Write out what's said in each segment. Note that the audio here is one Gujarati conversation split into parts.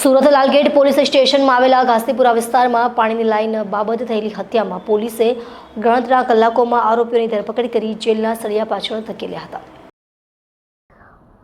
સુરત લાલગેટ પોલીસ સ્ટેશનમાં આવેલા ઘાસીપુરા વિસ્તારમાં પાણીની લાઈન બાબત થયેલી હત્યામાં પોલીસે ગણતરા કલાકોમાં આરોપીઓની ધરપકડ કરી જેલના સળિયા પાછળ ધકેલ્યા હતા.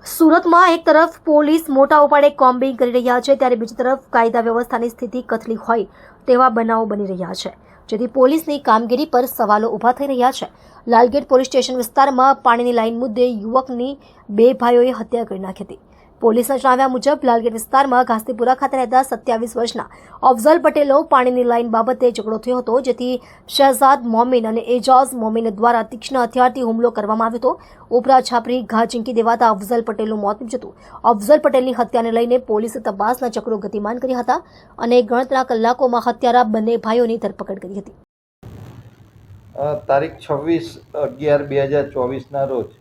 સુરતમાં એક તરફ પોલીસ મોટા ઉપાડે કોમ્બિંગ કરી રહ્યા છે, ત્યારે બીજી તરફ કાયદા વ્યવસ્થાની સ્થિતિ કથલી હોય તેવા બનાવો બની રહ્યા છે. જેથી પોલીસની કામગીરી પર સવાલો ઊભા થઈ રહ્યા છે. લાલગેટ પોલીસ સ્ટેશન વિસ્તારમાં પાણીની લાઈન મુદ્દે યુવકની બે ભાઈઓએ હત્યા કરી નાખી હતી. પોલીસના જણાવ્યા મુજબ, લાલગેટ વિસ્તારમાં ઘાસતીપુરા ખાતે રહેતા સત્યાવીસ વર્ષના અફઝલ પટેલો પાણીની લાઈન બાબતે ઝઘડો થયો હતો, જેથી શહેજાદ મોમીન અને એજાઝ મોમીન દ્વારા તીક્ષ્ણ હથિયારથી હુમલો કરવામાં આવ્યો હતો. ઉપરા છાપરી ઘા ઝીંકી દેવાતા અફઝલ પટેલનું મોત નીપજ્યું અફઝલ પટેલની હત્યાને લઈને પોલીસે તપાસના ચક્રો ગતિમાન કર્યા હતા અને ગણતરા કલાકોમાં હત્યારા બંને ભાઈઓની ધરપકડ કરી હતી. તારીખ છવ્વીસ અગિયાર બે હજાર ચોવીસના રોજ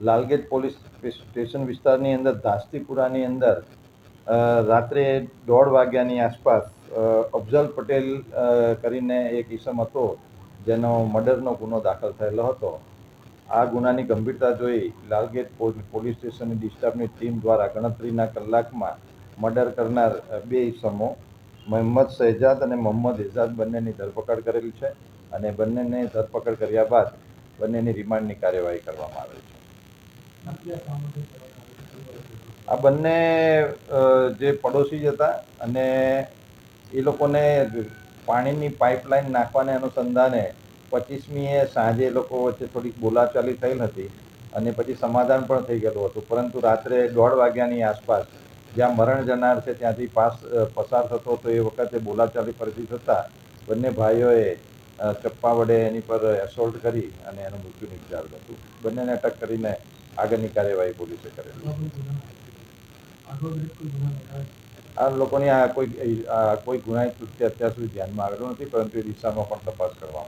લાલગેટ પોલીસ સ્ટેશન વિસ્તારની અંદર, ધાસ્તીપુરાની અંદર રાત્રે દોઢ વાગ્યાની આસપાસ અફઝલ પટેલ કરીને એક ઈસમ હતો, જેનો મર્ડરનો ગુનો દાખલ થયેલો હતો. આ ગુનાની ગંભીરતા જોઈ લાલગેટ પોલીસ સ્ટેશનની ડિસ્ટાફની ટીમ દ્વારા ગણતરીના કલાકમાં મર્ડર કરનાર બે ઈસમો મહમ્મદ શહેજાદ અને મોહમ્મદ એજાદ બંનેની ધરપકડ કરેલી છે અને બંનેને ધરપકડ કર્યા બાદ બંનેની રિમાન્ડની કાર્યવાહી કરવામાં આવેલ છે. આ બંને જે પડોશી જ હતા અને એ લોકોને પાણીની પાઇપલાઇન નાખવાને અનુસંધાને પચીસમીએ સાંજે એ લોકો વચ્ચે થોડીક બોલાચાલી થયેલ હતી અને પછી સમાધાન પણ થઈ ગયેલું હતું. પરંતુ રાત્રે દોઢ વાગ્યાની આસપાસ જ્યાં મરણ જનાર છે ત્યાંથી પાસ પસાર થતો હતો એ વખતે બોલાચાલી ફરતી થતાં બંને ભાઈઓએ ચપ્પા વડે એની પર એસોલ્ટ કરી અને એનું મૃત્યુ નિપજાવ્યું હતું. બંનેને અટક કરીને આગળની કાર્યવાહી પોલીસે કરેલી. આ લોકોની આ કોઈ કોઈ ગુનાહિત કૃત્ય અત્યાર સુધી ધ્યાનમાં આવેલું નથી પરંતુ એ દિશામાં પણ તપાસ કરવામાં